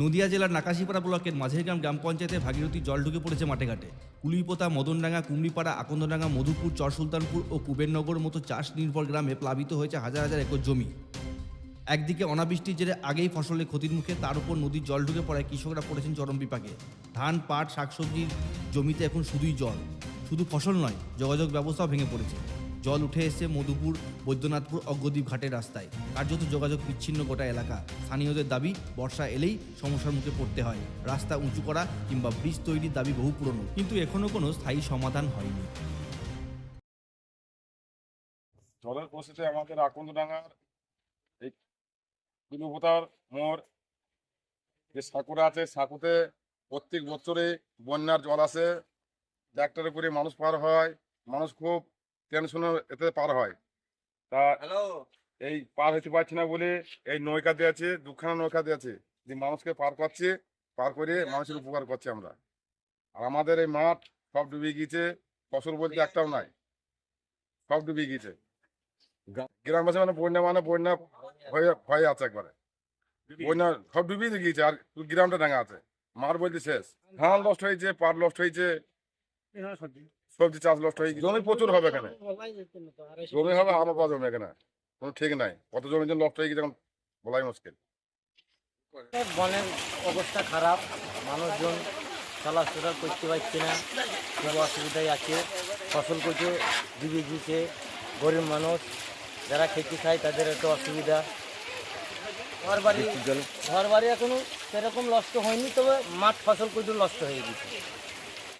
নদিয়া জেলার নাকাশিপাড়া ব্লকের মাঝেরগ্রাম গ্রাম পঞ্চায়েতে ভাগীরথী জল ঢুকে পড়েছে মাঠে ঘাটে। কুলিপোতা, মদনডাঙ্গা, কুমড়িপাড়া আকন্দডাঙ্গা মধুপুর চর সুলতানপুর ও কুবেরনগর মতো চাষ নির্ভর গ্রামে প্লাবিত হয়েছে হাজার হাজার একর জমি। একদিকে অনাবৃষ্টির জেরে আগেই ফসলের ক্ষতির মুখে তার উপর নদীর জল ঢুকে পড়ায় কৃষকরা পড়েছেন চরম বিপাকে। ধান, পাট, শাকসবজির জমিতে এখন শুধুই জল। শুধু ফসল নয়, যোগাযোগ ব্যবস্থাও ভেঙে পড়েছে। জল উঠে এসেছে মধুপুর, বৈদ্যনাথপুর, অগ্রদ্বীপ ঘাটের রাস্তায়। কার্যত যোগাযোগ বিচ্ছিন্ন গোটা এলাকা। স্থানীয়দের দাবি, বর্ষা এলেই সমস্যার মুখে পড়তে হয়। রাস্তা উঁচু করা কিংবা ব্রিজ তৈরির দাবি বহু পুরনো, কিন্তু এখনও কোনো স্থায়ী সমাধান হয়নি। জলের পরিস্থিতি আমাদের আকন্দডাঙ্গার এই বিলুপতার মোড়, যে সাঁকুরা আছে সাঁকুতে প্রত্যেক বছরে বন্যার জল আসে। ট্রাক্টরে করে মানুষ পার হয়, মানুষ খুব টেনশনে এতে পার হয়। তা এই পার হতে পারছি না বলে এই নৌকা দিয়ে আছে দুখানা নৌকা দিয়ে আছে। যে মানুষকে পার করছে পার করে মানুষের উপকার করছে আমরা। আর আমাদের এই মাঠ সব ডুবে গিয়েছে ফসল বলতে একটাও নাই। সব ডুবে গিয়েছে। গ্রামবাসী মানে বন্যা মানে বন্যা হয়ে হয়ে আছে একবারে। বন্যা সব ডুবিয়ে গিয়েছে আর গ্রামটা ডাঙা আছে। মার বলতে শেষ। ধান নষ্ট হয়েছে পাট নষ্ট হয়েছে। সবজি চাষ নষ্ট হয়ে গেছে। জমি প্রচুর হবে এখানে। জমি হবে আরও পাওয়া জমি এখানে। কোনো ঠিক নাই। কত জমি যে নষ্ট হয়ে গেছে এখন বলাই মুশকিল। বনের অবস্থা খারাপ। মানুষজন চলাচলা করতে পারছে না। খুব অসুবিধায় আছে। ফসল করতে ডুবে দিচ্ছে গরিব মানুষ যারা খেতে খায় তাদের একটু অসুবিধা। ঘর বাড়ি ঘর বাড়ি এখনও সেরকম নষ্ট হয়নি তবে মাঠ ফসল করতে নষ্ট হয়ে গেছে।